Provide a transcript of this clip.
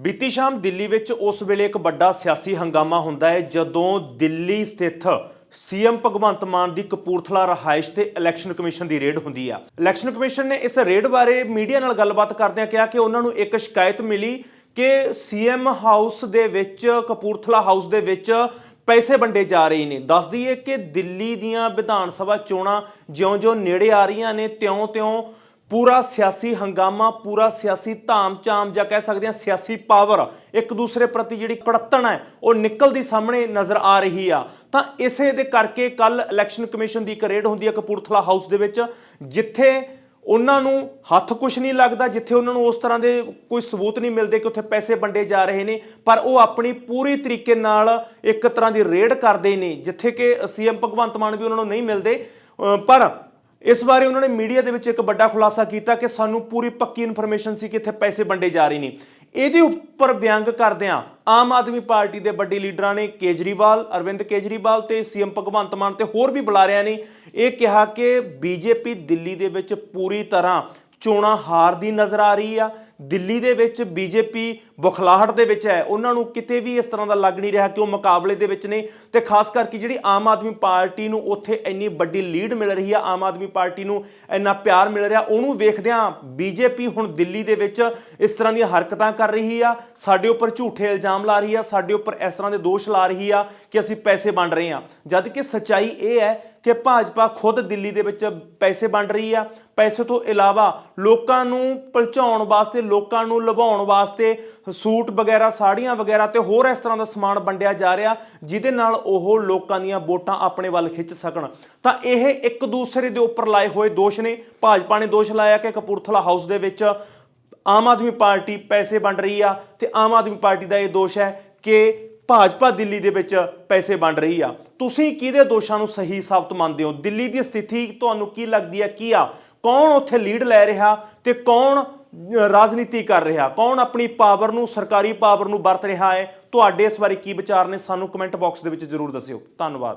ਬੀਤੀ ਸ਼ਾਮ ਦਿੱਲੀ ਵਿੱਚ ਉਸ ਵੇਲੇ ਇੱਕ ਵੱਡਾ ਸਿਆਸੀ ਹੰਗਾਮਾ ਹੁੰਦਾ ਹੈ, ਜਦੋਂ ਦਿੱਲੀ ਸਥਿਤ ਸੀਐਮ ਭਗਵੰਤ ਮਾਨ ਦੀ ਕਪੂਰਥਲਾ ਰਹਾਇਸ਼ ਤੇ ਇਲੈਕਸ਼ਨ ਕਮਿਸ਼ਨ ਦੀ ਰੇਡ ਹੁੰਦੀ ਆ। ਇਲੈਕਸ਼ਨ ਕਮਿਸ਼ਨ ਨੇ ਇਸ ਰੇਡ ਬਾਰੇ ਮੀਡੀਆ ਨਾਲ ਗੱਲਬਾਤ ਕਰਦਿਆਂ ਕਿਹਾ ਕਿ ਉਹਨਾਂ ਨੂੰ ਇੱਕ ਸ਼ਿਕਾਇਤ ਮਿਲੀ ਕਿ ਸੀਐਮ ਹਾਊਸ ਦੇ ਵਿੱਚ, ਕਪੂਰਥਲਾ ਹਾਊਸ ਦੇ ਵਿੱਚ ਪੈਸੇ ਵੰਡੇ ਜਾ ਰਹੇ ਨੇ। ਦੱਸ ਦਈਏ ਕਿ ਦਿੱਲੀ ਦੀਆਂ ਵਿਧਾਨ ਸਭਾ ਚੋਣਾਂ ਜਿਉਂ-ਜਿਉਂ ਨੇੜੇ ਆ ਰਹੀਆਂ ਨੇ, ਤਿਉਂ-ਤਿਉਂ ਪੂਰਾ ਸਿਆਸੀ ਹੰਗਾਮਾ, ਪੂਰਾ ਸਿਆਸੀ ਧਾਮ-ਚਾਮ ਜਾਂ ਕਹਿ ਸਕਦੇ ਹਾਂ ਸਿਆਸੀ ਪਾਵਰ ਇੱਕ ਦੂਸਰੇ ਪ੍ਰਤੀ ਜਿਹੜੀ ਕੜੱਤਣ ਹੈ, ਉਹ ਨਿਕਲਦੀ ਸਾਹਮਣੇ ਨਜ਼ਰ ਆ ਰਹੀ ਆ। ਤਾਂ ਇਸੇ ਦੇ ਕਰਕੇ ਕੱਲ ਇਲੈਕਸ਼ਨ ਕਮਿਸ਼ਨ ਦੀ ਇੱਕ ਰੇਡ ਹੁੰਦੀ ਹੈ ਕਪੂਰਥਲਾ ਹਾਊਸ ਦੇ ਵਿੱਚ, ਜਿੱਥੇ ਉਹਨਾਂ ਨੂੰ ਹੱਥ ਕੁਝ ਨਹੀਂ ਲੱਗਦਾ, ਜਿੱਥੇ ਉਹਨਾਂ ਨੂੰ ਉਸ ਤਰ੍ਹਾਂ ਦੇ ਕੋਈ ਸਬੂਤ ਨਹੀਂ ਮਿਲਦੇ ਕਿ ਉੱਥੇ ਪੈਸੇ ਵੰਡੇ ਜਾ ਰਹੇ ਨੇ, ਪਰ ਉਹ ਆਪਣੀ ਪੂਰੀ ਤਰੀਕੇ ਨਾਲ ਇੱਕ ਤਰ੍ਹਾਂ ਦੀ ਰੇਡ ਕਰਦੇ ਨੇ, ਜਿੱਥੇ ਕਿ ਸੀਐਮ ਭਗਵੰਤ ਮਾਨ ਵੀ ਉਹਨਾਂ ਨੂੰ ਨਹੀਂ ਮਿਲਦੇ। ਪਰ ਇਸ ਬਾਰੇ ਉਹਨਾਂ ਨੇ ਮੀਡੀਆ ਦੇ ਵਿੱਚ ਇੱਕ ਵੱਡਾ ਖੁਲਾਸਾ ਕੀਤਾ ਕਿ ਸਾਨੂੰ ਪੂਰੀ ਪੱਕੀ ਇਨਫੋਰਮੇਸ਼ਨ ਸੀ ਕਿ ਇੱਥੇ ਪੈਸੇ ਵੰਡੇ ਜਾ ਰਹੇ ਨੇ। ਇਹਦੇ ਉੱਪਰ ਵਿਅੰਗ ਕਰਦਿਆਂ ਆਮ ਆਦਮੀ ਪਾਰਟੀ ਦੇ ਵੱਡੇ ਲੀਡਰਾਂ ਨੇ ਕੇਜਰੀਵਾਲ, ਅਰਵਿੰਦ ਕੇਜਰੀਵਾਲ ਤੇ ਸੀਐਮ ਭਗਵੰਤ ਮਾਨ ਤੇ ਹੋਰ ਵੀ ਬੁਲਾਰਿਆਂ ਨੇ। ਇਹ ਕਿਹਾ ਕਿ ਬੀਜੇਪੀ ਦਿੱਲੀ ਦੇ ਵਿੱਚ ਪੂਰੀ ਤਰ੍ਹਾਂ ਚੋਣਾਂ ਹਾਰਦੀ ਨਜ਼ਰ ਆ ਰਹੀ ਆ। ਦਿੱਲੀ ਦੇ ਵਿੱਚ ਬੀਜੇਪੀ ਬੁਖਲਾਹਟ ਦੇ ਵਿੱਚ ਹੈ। ਉਹਨਾਂ ਨੂੰ ਕਿਤੇ ਵੀ ਇਸ ਤਰ੍ਹਾਂ ਦਾ ਲੱਗ ਨਹੀਂ ਰਿਹਾ ਕਿ ਉਹ ਮੁਕਾਬਲੇ ਦੇ ਵਿੱਚ ਨੇ। ਤੇ ਖਾਸ ਕਰਕੇ ਜਿਹੜੀ ਆਮ ਆਦਮੀ ਪਾਰਟੀ ਨੂੰ ਉੱਥੇ ਇੰਨੀ ਵੱਡੀ ਲੀਡ ਮਿਲ ਰਹੀ ਆ, ਆਮ ਆਦਮੀ ਪਾਰਟੀ ਨੂੰ ਇੰਨਾ ਪਿਆਰ ਮਿਲ ਰਿਹਾ, ਉਹਨੂੰ ਵੇਖਦਿਆਂ ਬੀਜੇਪੀ ਹੁਣ ਦਿੱਲੀ ਦੇ ਵਿੱਚ ਇਸ ਤਰ੍ਹਾਂ ਦੀਆਂ ਹਰਕਤਾਂ ਕਰ ਰਹੀ ਆ। ਸਾਡੇ ਉੱਪਰ ਝੂਠੇ ਇਲਜ਼ਾਮ ਲਾ ਰਹੀ ਆ, ਸਾਡੇ ਉੱਪਰ ਇਸ ਤਰ੍ਹਾਂ ਦੇ ਦੋਸ਼ ਲਾ ਰਹੀ ਆ ਕਿ ਅਸੀਂ ਪੈਸੇ ਵੰਡ ਰਹੇ ਆ। ਜਦ ਕਿ ਸੱਚਾਈ ਇਹ ਹੈ ਕਿ ਭਾਜਪਾ ਖੁਦ ਦਿੱਲੀ ਦੇ ਵਿੱਚ ਪੈਸੇ ਵੰਡ ਰਹੀ ਆ। ਪੈਸੇ ਤੋਂ ਇਲਾਵਾ ਲੋਕਾਂ ਨੂੰ ਪਹੁੰਚਾਉਣ ਵਾਸਤੇ, ਲੋਕਾਂ ਨੂੰ ਲੁਭਾਉਣ ਵਾਸਤੇ ਸੂਟ ਵਗੈਰਾ, ਸਾੜੀਆਂ ਵਗੈਰਾ ਤੇ ਹੋਰ ਇਸ ਤਰ੍ਹਾਂ ਦਾ ਸਮਾਨ ਵੰਡਿਆ ਜਾ ਰਿਹਾ, ਜਿਹਦੇ ਨਾਲ ਉਹ ਲੋਕਾਂ ਦੀਆਂ ਵੋਟਾਂ ਆਪਣੇ ਵੱਲ ਖਿੱਚ ਸਕਣ। ਤਾਂ ਇਹ ਇੱਕ ਦੂਸਰੇ ਦੇ ਉੱਪਰ ਲਾਏ ਹੋਏ ਦੋਸ਼ ਨੇ। ਭਾਜਪਾ ਨੇ ਦੋਸ਼ ਲਾਇਆ ਕਿ ਕਪੂਰਥਲਾ ਹਾਊਸ ਦੇ ਵਿੱਚ ਆਮ ਆਦਮੀ ਪਾਰਟੀ ਪੈਸੇ ਵੰਡ ਰਹੀ ਆ ਤੇ ਆਮ ਆਦਮੀ ਪਾਰਟੀ ਦਾ ਇਹ ਦੋਸ਼ ਹੈ ਕਿ ਭਾਜਪਾ ਦਿੱਲੀ ਦੇ ਵਿੱਚ ਪੈਸੇ ਵੰਡ ਰਹੀ ਆ। ਤੁਸੀਂ ਕਿਹਦੇ ਦੋਸ਼ਾਂ ਨੂੰ ਸਹੀ ਸਾਬਤ ਮੰਨਦੇ ਹੋ? ਦਿੱਲੀ ਦੀ ਸਥਿਤੀ ਤੁਹਾਨੂੰ ਕੀ ਲੱਗਦੀ ਹੈ ਕੀ ਆ? ਕੌਣ ਉੱਥੇ ਲੀਡ ਲੈ ਰਿਹਾ ਤੇ ਕੌਣ ਰਾਜਨੀਤੀ ਕਰ ਰਿਹਾ? ਕੌਣ ਆਪਣੀ ਪਾਵਰ ਨੂੰ, ਸਰਕਾਰੀ ਪਾਵਰ ਨੂੰ ਵਰਤ ਰਿਹਾ ਹੈ? ਤੁਹਾਡੇ ਇਸ ਬਾਰੇ ਕੀ ਵਿਚਾਰ ਨੇ? ਸਾਨੂੰ ਕਮੈਂਟ ਬਾਕਸ ਦੇ ਵਿੱਚ ਜ਼ਰੂਰ ਦੱਸਿਓ। ਧੰਨਵਾਦ।